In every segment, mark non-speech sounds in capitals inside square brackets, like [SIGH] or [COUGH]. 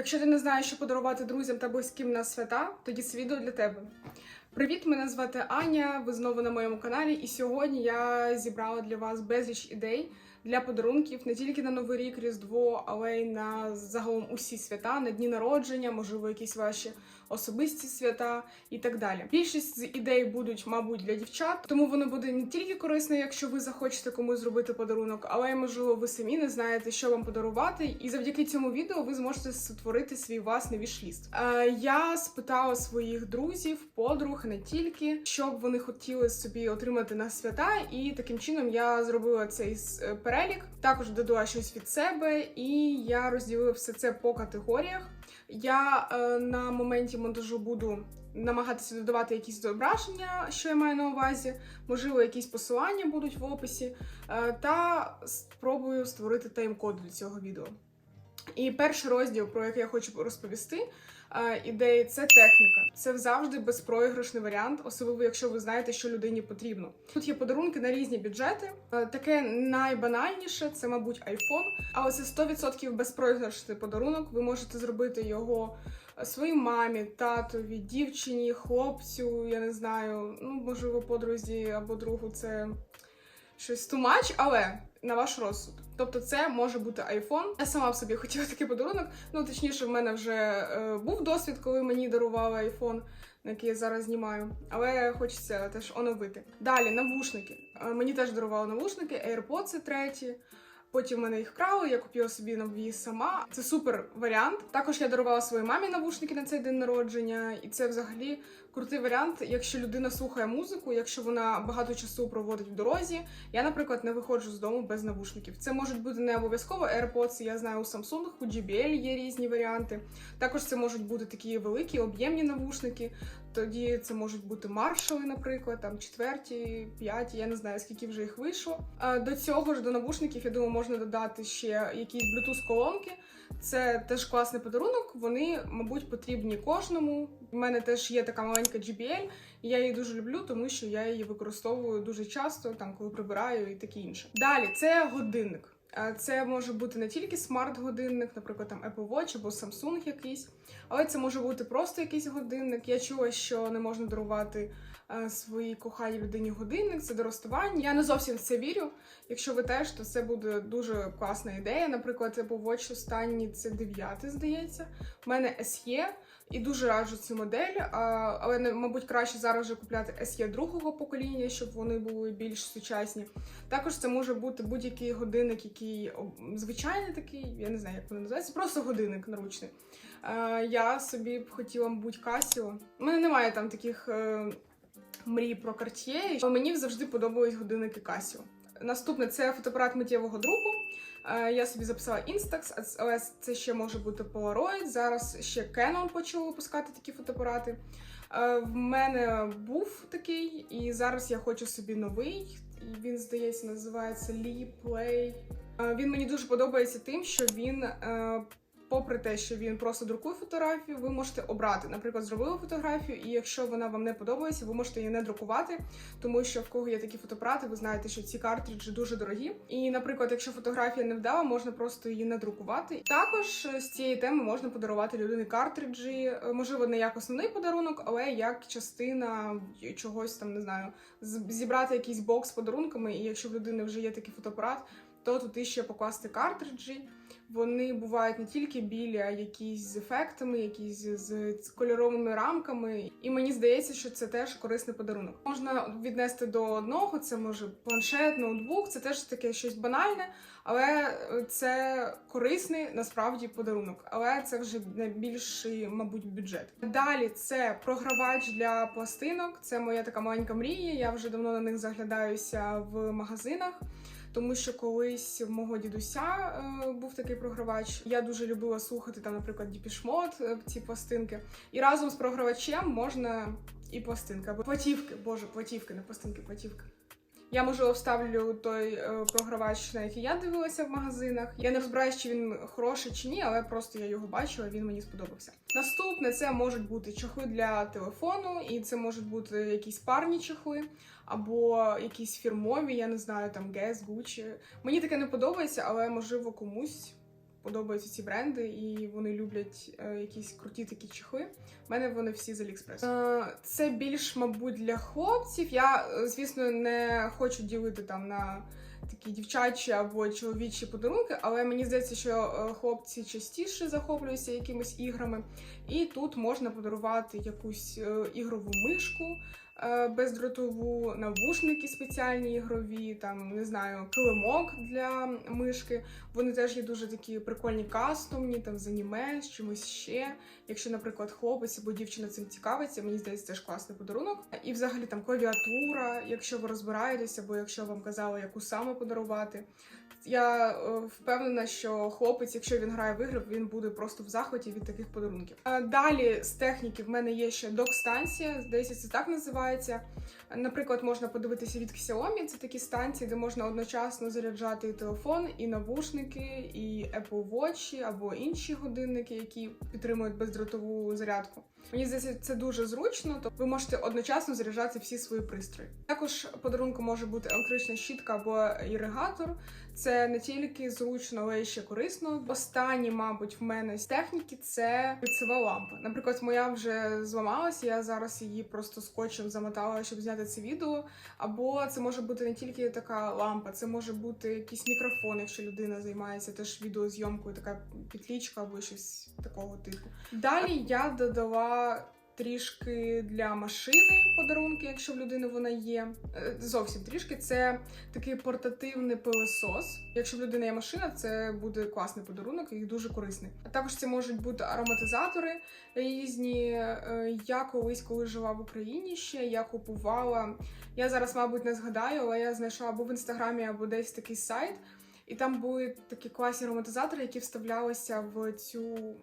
Якщо ти не знаєш, що подарувати друзям та близьким на свята, тоді це відео для тебе. Привіт, мене звати Аня. Ви знову на моєму каналі, і сьогодні я зібрала для вас безліч ідей для подарунків не тільки на Новий рік, Різдво, але й на загалом усі свята, на дні народження, можливо, якісь ваші особисті свята і так далі. Більшість з ідей будуть, мабуть, для дівчат, тому воно буде не тільки корисно, якщо ви захочете комусь зробити подарунок, але й можливо ви самі не знаєте, що вам подарувати. І завдяки цьому відео ви зможете створити свій власний вішліст. Е, я спитала своїх друзів, подруг, не тільки, що б вони хотіли собі отримати на свята, і таким чином я зробила цей е, перелік. Також додала щось від себе, і я розділила все це по категоріях. Я е, на моменті монтажу буду намагатися додавати якісь зображення, що я маю на увазі, можливо, якісь посилання будуть в описі, е, та спробую створити тайм-код для цього відео. І перший розділ, про який я хочу розповісти, ідеї це техніка. Це завжди безпроіграшний варіант, особливо якщо ви знаєте, що людині потрібно. Тут є подарунки на різні бюджети. Е, Таке найбанальніше це, мабуть, iPhone, але це 100% безпроіграшний подарунок. Ви можете зробити його е, своїй мамі, татові, дівчині, хлопцю. Я не знаю, ну можливо, подрузі або другу. Це щось much, але на ваш розсуд. Тобто, це може бути iPhone. Я сама б собі хотіла такий подарунок. Ну, точніше, в мене вже е, був досвід, коли мені дарували iPhone, на який я зараз знімаю. Але хочеться теж оновити. Далі навушники. Е, мені теж дарували навушники, AirPods треті. Потім мене їх вкрали, я купила собі нові сама. Це супер варіант. Також я дарувала своїй мамі навушники на цей день народження, і це взагалі крутий варіант, якщо людина слухає музику, якщо вона багато часу проводить в дорозі. Я, наприклад, не виходжу з дому без навушників. Це можуть бути не обов'язково AirPods, я знаю у Samsung, у JBL є різні варіанти. Також це можуть бути такі великі об'ємні навушники. Тоді це можуть бути маршали, наприклад, там четверті, п'яті, я не знаю скільки вже їх вийшло. До цього ж до навушників, я думаю, можна додати ще якісь bluetooth колонки. Це теж класний подарунок. Вони, мабуть, потрібні кожному. У мене теж є така маленька JBL, і я її дуже люблю, тому що я її використовую дуже часто, там коли прибираю і таке інше. Далі це годинник. Це може бути не тільки смарт-годинник, наприклад, там Apple Watch або Samsung якийсь, але це може бути просто якийсь годинник. Я чула, що не можна дарувати своїй коханій людині годинник, це до розставання. Я не зовсім в це вірю. Якщо ви теж, то це буде дуже класна ідея. Наприклад, Apple Watch останній це 9, здається. У мене SE, і дуже раджу цю модель, але мабуть краще зараз вже купляти SE другого покоління, щоб вони були більш сучасні. Також це може бути будь-який годинник, який звичайний такий, я не знаю, як вони називаються, просто годинник наручний. Е, я собі б хотіла, мабуть, Casio. У мене немає там таких мрій про Cartier, мені завжди подобались годинники Casio. Наступне це фотоапарат миттєвого друку. Е, Я собі записала Instax, але це ще може бути Polaroid. Зараз ще Canon почав випускати такі фотоапарати. Е, В мене був такий, і зараз я хочу собі новий. Він, здається, називається Lee Play. Е, Він мені дуже подобається тим, що він, попри те, що він просто друкує фотографію, ви можете обрати. Наприклад, зробили фотографію, і якщо вона вам не подобається, ви можете її не друкувати, тому що в кого є такі фотоапарати, ви знаєте, що ці картриджі дуже дорогі. І, наприклад, якщо фотографія не вдала, можна просто її не друкувати. Також е, з цієї теми можна подарувати людині картриджі, е, можливо, не як основний подарунок, але як частина чогось там, не знаю, зібрати якийсь бокс з подарунками, і якщо в людини вже є такий фотоапарат, то туди ще покласти картриджі. Вони бувають не тільки білі, а якісь з ефектами, якісь з кольоровими рамками. І мені здається, що це теж корисний подарунок. Можна віднести до одного, це може планшет, ноутбук, це теж таке щось банальне, але це корисний насправді подарунок. Але це вже найбільший, мабуть, бюджет. Далі це програвач для пластинок. Це моя така маленька мрія. Я вже давно на них заглядаюся в магазинах. Тому що колись в мого дідуся е, був такий програвач. Я дуже любила слухати там, наприклад, діпішмот е, ці пластинки. І разом з програвачем можна і пластинка, або платівки, боже, платівки, не пластинки, платівки. Я можливо вставлю той е, програвач, на який я дивилася в магазинах. Я не розбираюсь, чи він хороший чи ні, але просто я його бачила, він мені сподобався. Наступне це можуть бути чохли для телефону, і це можуть бути якісь парні чохли, або якісь фірмові, я не знаю, там Guess, Gucci. Мені таке не подобається, але можливо комусь подобаються ці бренди, і вони люблять е, якісь круті такі чехли. У мене вони всі з Аліекспрес. Е, це більш, мабуть, для хлопців. Я, е, звісно, не хочу ділити там на такі дівчачі або чоловічі подарунки, але мені здається, що е, хлопці частіше захоплюються якимись іграми. І тут можна подарувати якусь е, ігрову мишку бездротову, навушники спеціальні ігрові, там не знаю, килимок для мишки. Вони теж є дуже такі прикольні кастомні, там з аніме, з чимось ще. Якщо, наприклад, хлопець або дівчина цим цікавиться, мені здається, це ж класний подарунок. І взагалі там клавіатура, якщо ви розбираєтеся, або якщо вам казали, яку саме подарувати. Я е, впевнена, що хлопець, якщо він грає в ігри, він буде просто в захваті від таких подарунків. Далі з техніки в мене є ще док-станція, здається, це так називається. Наприклад, можна подивитися від Xiaomi, це такі станції, де можна одночасно заряджати і телефон, і навушники, і Apple Watch, або інші годинники, які підтримують бездротову зарядку. Мені здається, це дуже зручно, то ви можете одночасно заряджати всі свої пристрої. Також подарунком може бути електрична щітка або іригатор. Це не тільки зручно, але й ще корисно. Останнє, мабуть, в мене з техніки це лицева лампа. Наприклад, моя вже зламалася, я зараз її просто скотчем замотала, щоб зняти це відео. Або це може бути не тільки така лампа, це може бути якийсь мікрофон, якщо людина займається теж відеозйомкою, така петлічка або щось такого типу. Далі я додала трішки для машини подарунки, якщо в людини вона є. Е, Зовсім трішки. Це такий портативний пилосос. Якщо в людини є машина, це буде класний подарунок і дуже корисний. А також це можуть бути ароматизатори різні. Е, Я колись, коли жила в Україні ще, я купувала. Я зараз, мабуть, не згадаю, але я знайшла або в інстаграмі, або десь такий сайт. І там були такі класні ароматизатори, які вставлялися в цю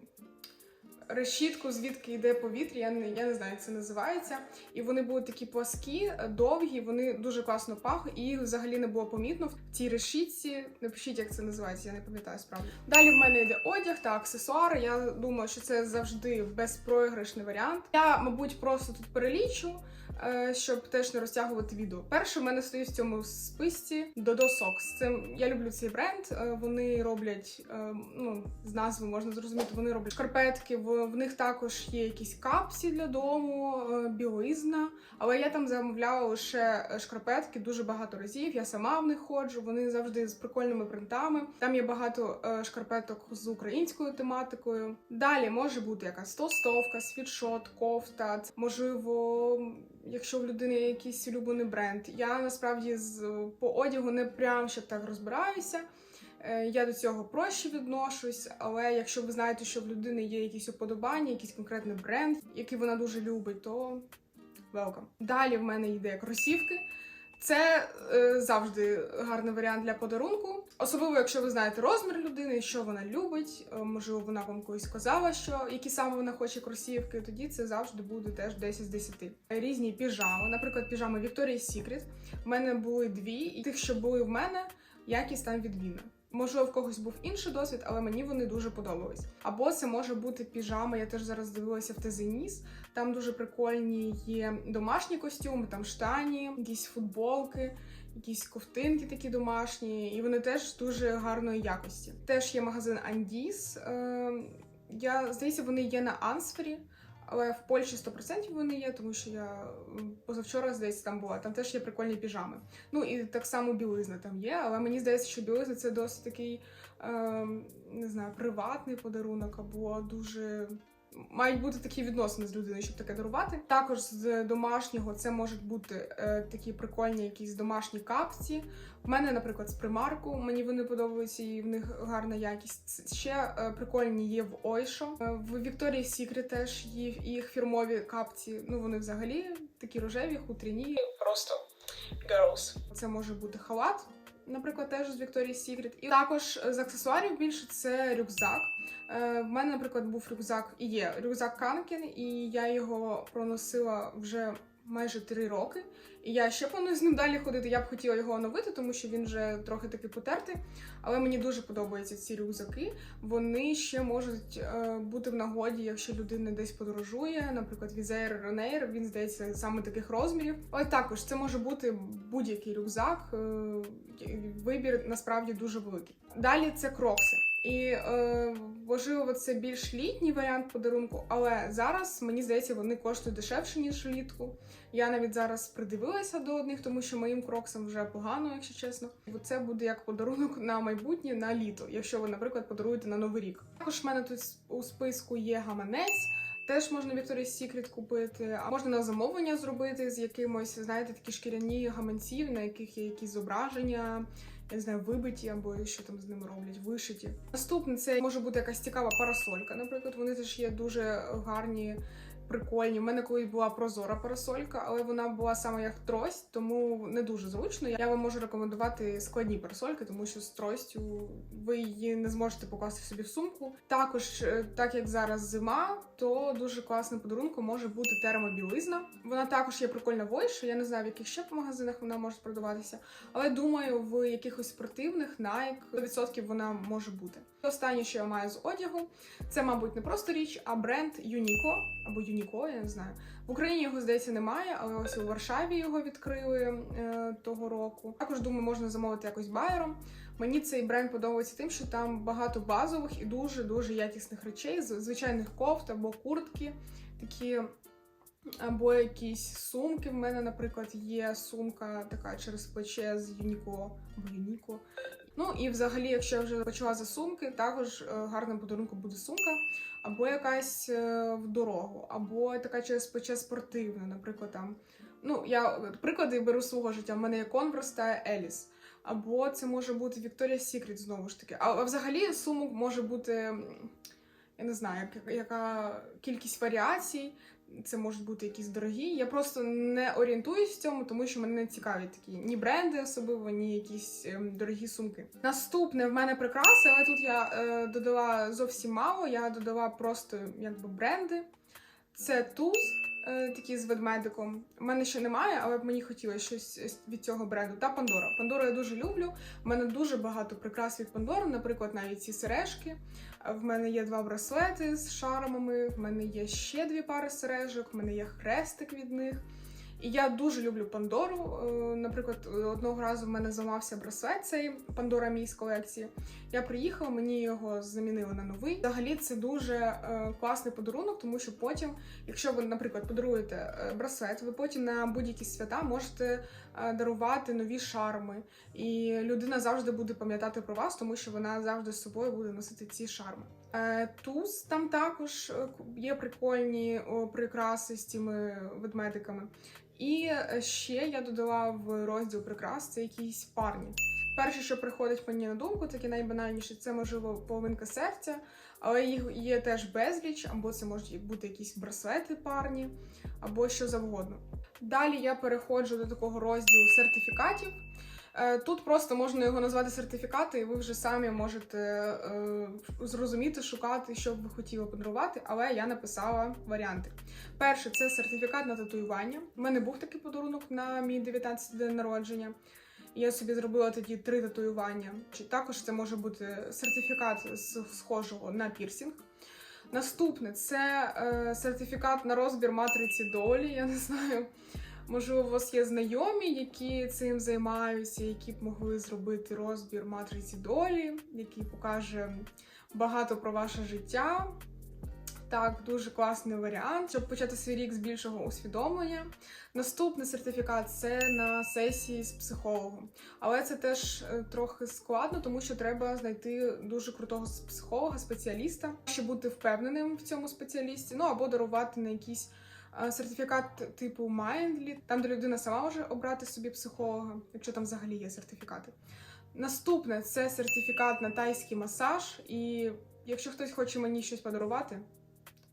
решітку, звідки йде повітря. Я не, я не знаю, як це називається. І вони були такі пласкі, довгі, вони дуже класно пахли, і взагалі не було помітно в цій решітці. Напишіть, як це називається, я не пам'ятаю справді. Далі в мене йде одяг та аксесуари. Я думаю, що це завжди безпроіграшний варіант. Я, мабуть, просто тут перелічу. Е, Щоб теж не розтягувати відео. Перше в мене стоїть в цьому списці Dodo Socks. Це я люблю цей бренд. Е, Вони роблять е, ну з назви можна зрозуміти. Вони роблять шкарпетки. В, них також є якісь капсі для дому, білизна. Але я там замовляла лише шкарпетки дуже багато разів. Я сама в них ходжу. Вони завжди з прикольними принтами. Там є багато шкарпеток з українською тематикою. Далі може бути якась толстовка, світшот, кофта. Можливо, якщо в людини є якийсь улюблений бренд. Я насправді з по одягу не прям ще так розбираюся. Е, Я до цього проще відношусь, але якщо ви знаєте, що в людини є якісь уподобання, якийсь конкретний бренд, який вона дуже любить, то welcome. Далі в мене йде кросівки. Це е, завжди гарний варіант для подарунку, особливо якщо ви знаєте розмір людини, що вона любить. е, можливо, вона вам колись сказала, що які саме вона хоче кросівки. Тоді це завжди буде теж 10 з 10. Різні піжами, наприклад, піжами Victoria's Secret. У мене були дві, і тих, що були в мене, якість там відмінна. Можливо, в когось був інший досвід, але мені вони дуже подобались. Або це може бути піжама. Я теж зараз дивилася в Тезеніс. Там дуже прикольні є домашні костюми, там штані, якісь футболки, якісь ковтинки такі домашні, і вони теж дуже гарної якості. Теж є магазин Андіс. Е, я здається, вони є на Ансфері. Але в Польщі 100% вони є, тому що я позавчора, здається, там була. Там теж є прикольні піжами. Ну і так само білизна там є, але мені здається, що білизна це досить такий, ем, не знаю, приватний подарунок або дуже. Мають бути такі відносини з людиною, щоб таке дарувати. Також з домашнього це можуть бути е, такі прикольні якісь домашні капці. В мене, наприклад, з примарку. Мені вони подобаються і в них гарна якість. Ще е, прикольні є в Ойшо. Е, В Victoria's Secret теж є їх фірмові капці. Ну вони взагалі такі рожеві, хутряні. Просто girls. Це може бути халат. Наприклад, теж з Victoria's Secret. І також з аксесуарів більше це рюкзак. Е, В мене, наприклад, був рюкзак і є рюкзак Канкін, і я його проносила вже майже три роки. І я ще планую з ним далі ходити. Я б хотіла його оновити, тому що він вже трохи таки потертий. Але мені дуже подобаються ці рюкзаки. Вони ще можуть е, бути в нагоді, якщо людина десь подорожує, наприклад, Візер Ренейр, він здається саме таких розмірів. Але також це може бути будь-який рюкзак. е, Вибір насправді дуже великий. Далі це крокси. І е, можливо, це більш літній варіант подарунку, але зараз мені здається, вони коштують дешевше, ніж влітку. Я навіть зараз придивилася до одних, тому що моїм кроксам вже погано, якщо чесно. Це буде як подарунок на майбутнє на літо, якщо ви, наприклад, подаруєте на новий рік. Також в мене тут у списку є гаманець. Теж можна Victoria's Secret купити, а можна на замовлення зробити з якимось, знаєте, такі шкіряні гаманці, на яких є якісь зображення, я не знаю, вибиті або що там з ними роблять, вишиті. Наступне це може бути якась цікава парасолька. Наприклад, вони теж є дуже гарні. Прикольні. У мене колись була прозора парасолька, але вона була саме як трость, тому не дуже зручно. Я вам можу рекомендувати складні парасольки, тому що з тростю ви її не зможете покласти собі в сумку. Також, е, так як зараз зима, то дуже класним подарунком може бути термобілизна. Вона також є прикольна войша. Я не знаю, в яких ще по магазинах вона може продаватися, але думаю, в якихось спортивних Nike 100% вона може бути. Останнє, що я маю з одягу, це, мабуть, не просто річ, а бренд Uniqlo або Uniqlo, я не знаю. В Україні його здається немає, але ось у Варшаві його відкрили е, того року. Також думаю, можна замовити якось байером. Мені цей бренд подобається тим, що там багато базових і дуже дуже якісних речей, звичайних кофт або куртки, такі. Або якісь сумки. В мене, наприклад, є сумка така через плече з Uniqlo або Uniqlo. Ну і взагалі, якщо я вже почала за сумки, також е, гарним подарунком буде сумка, або якась е, в дорогу, або така через плече спортивна, наприклад, там. Ну, я приклади беру свого життя. У мене є Converse та Alice. Або це може бути Victoria's Secret знову ж таки. А, а взагалі сумок може бути, я не знаю, як, яка кількість варіацій. Це можуть бути якісь дорогі. Я просто не орієнтуюсь в цьому, тому що мене не цікавлять такі ні бренди особливо, ні якісь ем, дорогі сумки. Наступне в мене прикраси, але тут я е, додала зовсім мало. Я додала просто якби бренди. Це туз, такі з ведмедиком. У мене ще немає, але б мені хотілося щось від цього бренду. Та Пандора. Пандору я дуже люблю. У мене дуже багато прикрас від Пандори, наприклад, навіть ці сережки. Е, В мене є два браслети з шармами, в мене є ще дві пари сережок, в мене є хрестик від них. І я дуже люблю Пандору. Е, Наприклад, одного разу в мене зламався браслет цей Пандора мій з колекції. Я приїхала, мені його замінили на новий. Взагалі це дуже е, класний подарунок, тому що потім, якщо ви, наприклад, подаруєте е, браслет, ви потім на будь-які свята можете дарувати нові шарми. І людина завжди буде пам'ятати про вас, тому що вона завжди з собою буде носити ці шарми. Туз там також є прикольні прикраси з цими ведмедиками. І ще я додала в розділ прикрас це якісь парні. Перше, що приходить мені на думку, таке найбанальніше, це можливо половинка серця, але їх є теж безліч, або це можуть бути якісь браслети парні, або що завгодно. Далі я переходжу до такого розділу сертифікатів. Е, Тут просто можна його назвати сертифікати, і ви вже самі можете е, зрозуміти, шукати, що б ви хотіли подарувати, але я написала варіанти. Перше це сертифікат на татуювання. У мене був такий подарунок на мій 19 день народження. Я собі зробила тоді три татуювання. Чи також це може бути сертифікат з схожого на пірсінг. Наступне це е, сертифікат на розбір матриці долі. Я не знаю. Можливо, у вас є знайомі, які цим займаються, які б могли зробити розбір матриці долі, який покаже багато про ваше життя. Так, дуже класний варіант, щоб почати свій рік з більшого усвідомлення. Наступний сертифікат це на сесії з психологом. Але це теж е, трохи складно, тому що треба знайти дуже крутого психолога, спеціаліста, щоб бути впевненим в цьому спеціалісті, ну або дарувати на якийсь е, сертифікат типу Mindly, там де людина сама може обрати собі психолога, якщо там взагалі є сертифікати. Наступне це сертифікат на тайський масаж. І якщо хтось хоче мені щось подарувати,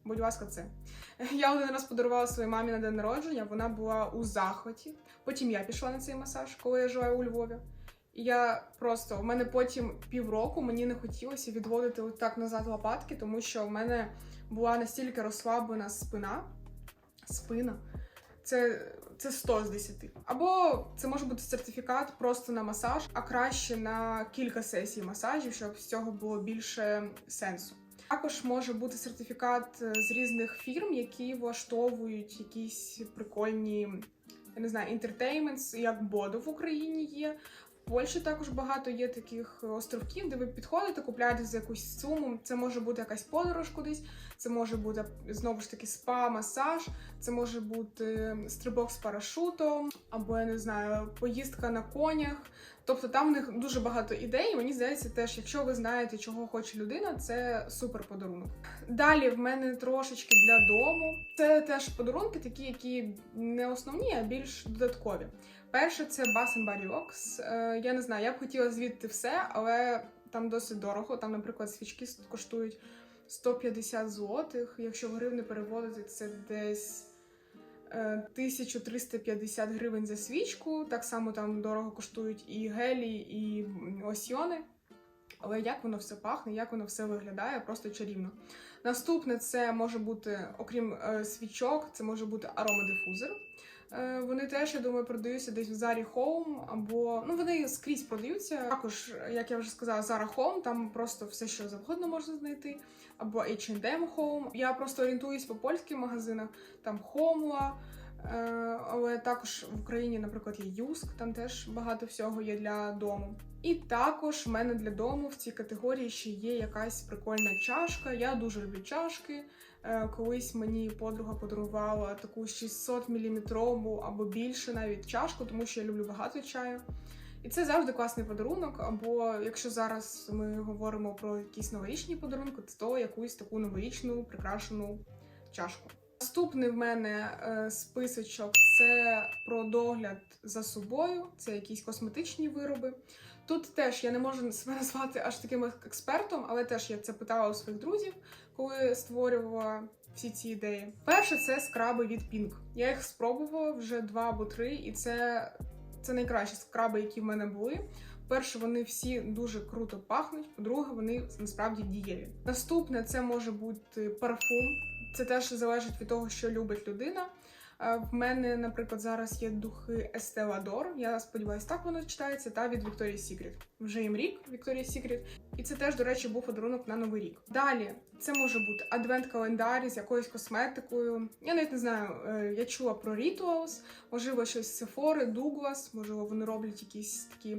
будь ласка, це. Я один раз подарувала своїй мамі на день народження, вона була у захваті. Потім я пішла на цей масаж, коли я жила у Львові. І я просто в мене потім півроку мені не хотілося відводити отак назад лопатки, тому що в мене була настільки розслаблена спина. Спина. Це, це 100 з 10. Або це може бути сертифікат просто на масаж, а краще на кілька сесій масажів, щоб з цього було більше сенсу. Також може бути сертифікат е, з різних фірм, які влаштовують якісь прикольні, я не знаю, інтертейментс, як Бодо в Україні є. В Польщі також багато є таких островків, де ви підходите, купляєте за якусь суму. Це може бути якась подорож кудись, це може бути знову ж таки спа, масаж, це може бути стрибок з парашутом, або я не знаю, поїздка на конях. Тобто там в них дуже багато ідей. Мені здається, теж, якщо ви знаєте, чого хоче людина, це супер подарунок. Далі в мене трошечки для дому. Це теж подарунки, такі, які не основні, а більш додаткові. Перше, це Body Works. Е, Я не знаю, я б хотіла звідти все, але там досить дорого. Там, наприклад, свічки коштують 150 злотих. Якщо гривни переводити, це десь. е, 1350 гривень за свічку. Так само там дорого коштують і гелі, і м, лосьйони. Але як воно все пахне, як воно все виглядає, просто чарівно. Наступне це може бути, окрім е, свічок, це може бути аромадифузор. Е, вони теж, я думаю, продаються десь в Зарі Home, або ну вони скрізь продаються. Також, як я вже сказала, Zara Home, там просто все, що завгодно можна знайти, або H&M Home. Я просто орієнтуюсь по польським магазинах, там Homla, але також в Україні, наприклад, є Юск, там теж багато всього є для дому. І також в мене для дому в цій категорії ще є якась прикольна чашка. Я дуже люблю чашки. Е, Колись мені подруга подарувала таку 600 мм або більше навіть чашку, тому що я люблю багато чаю. І це завжди класний подарунок. Або якщо зараз ми говоримо про якісь новорічні подарунки, то якусь таку новорічну прикрашену чашку. Наступний в мене е, списочок це про догляд за собою, це якісь косметичні вироби. Тут теж я не можу [LAUGHS] себе назвати аж таким експертом, але теж я це питала у своїх друзів, коли створювала всі ці ідеї. Перше, це скраби від Pink. Я їх спробувала вже два або три, і це, це найкращі скраби, які в мене були. Перше, вони всі дуже круто пахнуть. По-друге, вони насправді дієві. Наступне це може бути парфум. Це теж залежить від того, що любить людина. Е, В мене, наприклад, зараз є духи Lauder, Я сподіваюся, так воно читається. Та від Victoria's Secret. Вже їм рік Victoria's Secret. І це теж, до речі, був подарунок на новий рік. Далі це може бути адвент-календар з якоюсь косметикою. Я навіть не знаю. е, Я чула про Rituals, можливо, щось Sephora, Douglas, можливо, вони роблять якісь такі,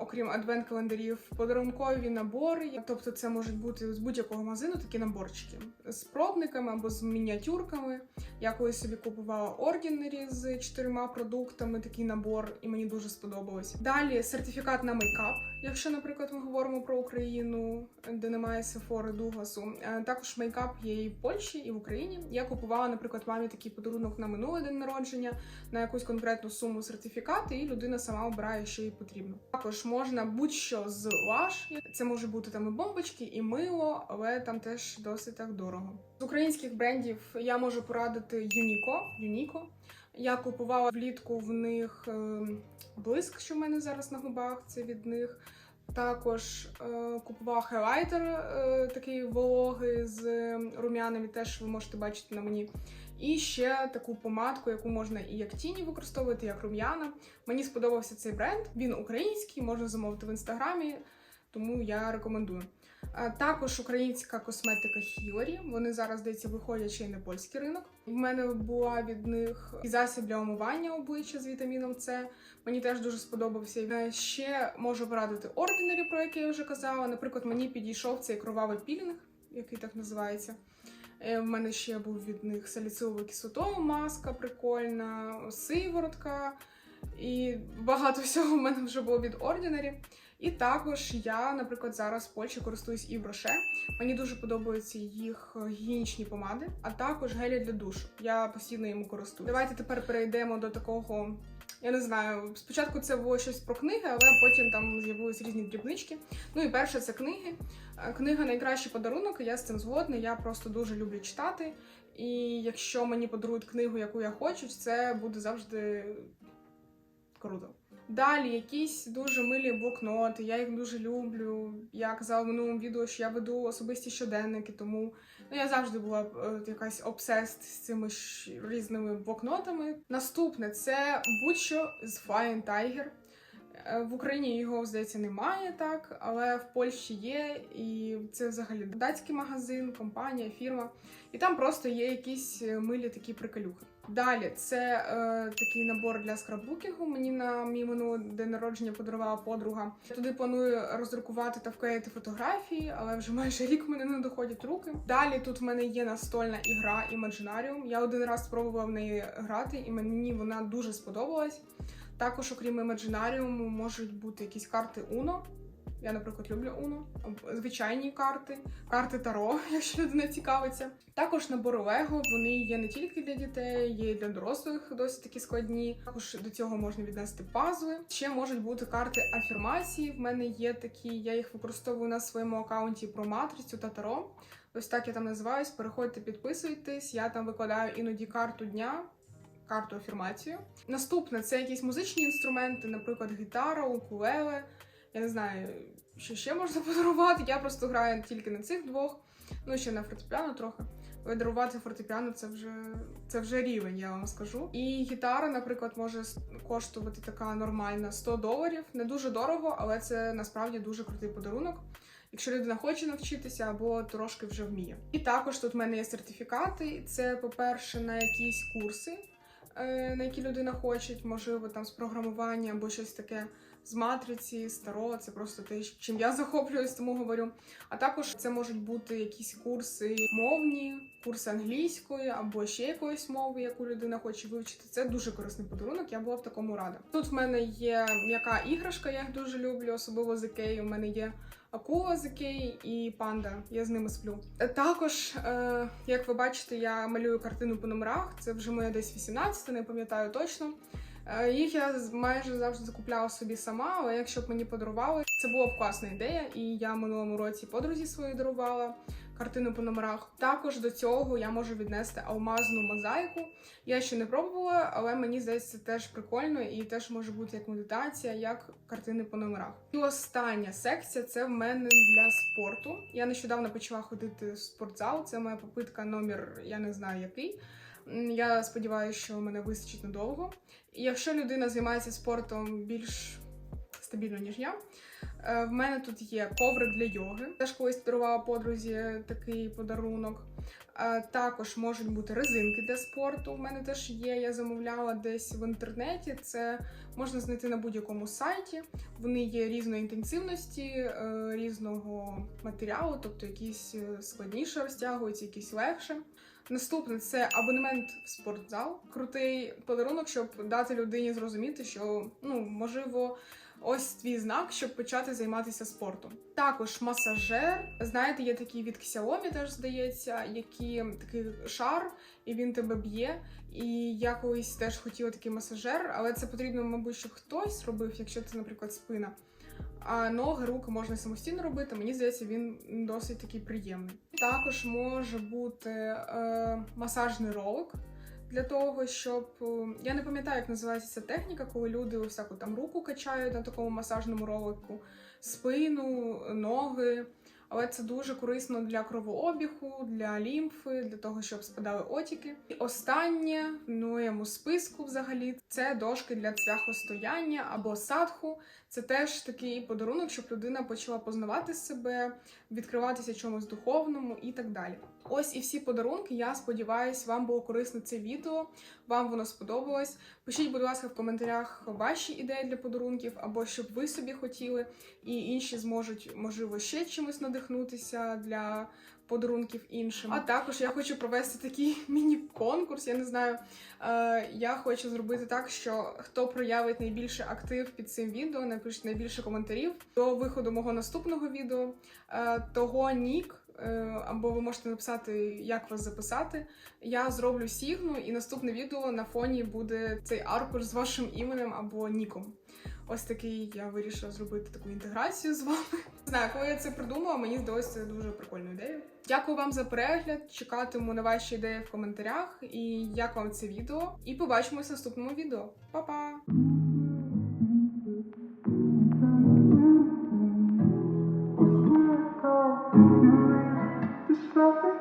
окрім адвент-календарів, подарункові набори. Тобто, це можуть бути з будь-якого магазину такі наборчики з пробниками або з мініатюрками. Я колись собі купувала Ordinary з чотирма продуктами, такий набор, і мені дуже сподобалось. Далі сертифікат на мейкап, якщо, наприклад, ми говоримо про Україну, де немає Sephora, Дугласу. Е, Також мейкап є і в Польщі, і в Україні. Я купувала, наприклад, мамі такий подарунок на минулий день народження, на якусь конкретну суму сертифікати, і людина сама обирає, що їй потрібно. Також можна будь-що з лаш. Це може бути там і бомбочки, і мило, але там теж досить так дорого. З українських брендів я можу порадити Юніко. Юніко. Я купувала влітку в них е, блиск, що в мене зараз на губах. Це від них. Також е, купувала хайлайтер е, такий вологий з рум'янами, теж ви можете бачити на мені. І ще таку помадку, яку можна і як тіні використовувати, як рум'яна. Мені сподобався цей бренд. Він український, можна замовити в інстаграмі, тому я рекомендую. А також українська косметика Хіларі. Вони зараз здається виходять ще й на польський ринок. В мене була від них і засіб для омивання обличчя з вітаміном С. Мені теж дуже сподобався. Е, Ще можу порадити Ordinary, про який я вже казала. Наприклад, мені підійшов цей кровавий пілінг, який так називається. Е, В мене ще був від них саліциловою кислотою маска прикольна, сиворотка. І багато [LAUGHS] всього в мене вже було від Ordinary. І також я, наприклад, зараз в Польщі користуюсь і Роше. Мені дуже подобаються їх гігієнічні помади, а також гелі для душу. Я постійно йому користуюсь. Давайте тепер перейдемо до такого. Я не знаю, спочатку це було щось про книги, але потім там з'явились різні дрібнички. Ну і перше це книги. Е, Книга найкращий подарунок, я з цим згодна. Я просто дуже люблю читати. І якщо мені подарують книгу, яку я хочу, це буде завжди круто. Далі якісь дуже милі блокноти, я їх дуже люблю. Я казала в минулому відео, що я веду особисті щоденники, тому ну, я завжди була е, якась обсест з цими ж різними блокнотами. Наступне це будь-що з Flying Tiger. Е, В Україні його, здається, немає так, але в Польщі є, і це взагалі датський магазин, компанія, фірма. І там просто є якісь е, милі такі приколюхи. Далі це е, такий набор для скраббукінгу. Мені на мій минулий день народження подарувала подруга. Я туди планую роздрукувати та вклеїти фотографії, але вже майже рік мене не доходять руки. Далі тут в мене є настольна ігра Imaginarium. Я один раз спробувала в неї грати, і мені вона дуже сподобалась. Також, окрім Imaginarium, можуть бути якісь карти Uno. Я, наприклад, люблю або звичайні карти, карти Таро, [LAUGHS] якщо людина цікавиться. Також набори Лего, вони є не тільки для дітей, є і для дорослих досить такі складні. Також до цього можна віднести пазли. Ще можуть бути карти афірмації. В мене є такі, я їх використовую на своєму аккаунті про матрицю та таро. Ось так я там називаюсь. Переходьте, підписуйтесь. Я там викладаю іноді карту дня. Карту афірмацію. Наступне це якісь музичні інструменти, наприклад, гітара, укулеле. Я не знаю, що ще можна [LAUGHS] подарувати. Я просто граю тільки на цих двох, ну ще на фортепіано трохи. Дарувати фортепіано це вже це вже рівень, я вам скажу. І гітара, наприклад, може коштувати така нормальна 100 доларів. Не дуже дорого, але це насправді дуже крутий подарунок. Якщо людина хоче навчитися або трошки вже вміє. І також тут в мене є сертифікати. Це, по-перше, на якісь курси, е, на які людина хоче, можливо, там з програмування або щось таке з матриці, з таро. Це просто те, чим я захоплююсь, тому говорю. А також це можуть бути якісь курси мовні, курси англійської або ще якоїсь мови, яку людина хоче вивчити. Це дуже корисний подарунок. Я була в такому рада. Тут в мене є м'яка іграшка, я їх дуже люблю, особливо з Ікеї. У мене є акула з Ікеї і панда. Я з ними сплю. Також, е, як ви бачите, я малюю картину по номерах. Це вже моя десь 18, не пам'ятаю точно. Е, Їх я майже завжди закупляла собі сама, але якщо б мені подарували, це була б класна ідея. І я минулому році подрузі своїй дарувала картину по номерах. Також до цього я можу віднести алмазну мозаїку. Я ще не пробувала, але мені здається, це теж прикольно і теж може бути як медитація, як картини по номерах. І остання секція це в мене для спорту. Я нещодавно почала ходити в спортзал. Це моя попитка номер, я не знаю який. Я сподіваюся, що мене вистачить надовго. І якщо людина займається спортом більш стабільно, ніж я, е, в мене тут є коврик для йоги. Теж колись подарувала подрузі такий подарунок. Е, Також можуть бути резинки для спорту. У мене теж є. Я замовляла десь в інтернеті. Це можна знайти на будь-якому сайті. Вони є різної інтенсивності, е, різного матеріалу, тобто якісь складніше розтягуються, якісь легше. Наступне це абонемент в спортзал. Крутий подарунок, щоб дати людині зрозуміти, що ну можливо. Ось твій знак, щоб почати займатися спортом. Також масажер. Знаєте, є такий від Xiaomi, теж здається, який такий шар, і він тебе б'є. І я колись теж хотіла такий масажер, але це потрібно, мабуть, щоб хтось робив, якщо це, наприклад, спина. А ноги, руки можна самостійно робити. Мені здається, він досить такий приємний. Також може бути е, масажний ролик для того, щоб е, я не пам'ятаю, як називається ця техніка, коли люди всяку там руку качають на такому масажному ролику, спину, ноги. Але це дуже корисно для кровообігу, для лімфи, для того, щоб спадали отіки. І останнє в моєму списку взагалі це дошки для цвяхостояння або садху. Це теж такий подарунок, щоб людина почала познавати себе, відкриватися чомусь духовному і так далі. Ось і всі подарунки. Я сподіваюся, вам було корисно це відео. Вам воно сподобалось. Пишіть, будь ласка, в коментарях ваші ідеї для подарунків, або щоб ви собі хотіли, і інші зможуть, можливо, ще чимось надихнутися для подарунків іншим. А також я хочу провести такий [LAUGHS] міні-конкурс. Я не знаю. Е, я хочу зробити так, що хто проявить найбільше актив під цим відео, напишіть найбільше коментарів до виходу мого наступного відео, е, того нік. е, Або ви можете написати, як вас записати. Я зроблю сігну, і наступне відео на фоні буде цей аркуш з вашим іменем або ніком. Ось такий я вирішила зробити таку інтеграцію з вами. Не знаю, коли я це придумала, мені здалося це дуже прикольною ідеєю. Дякую вам за перегляд. Чекатиму на ваші ідеї в коментарях. І як вам це відео? І побачимось в наступному відео. Па-па! something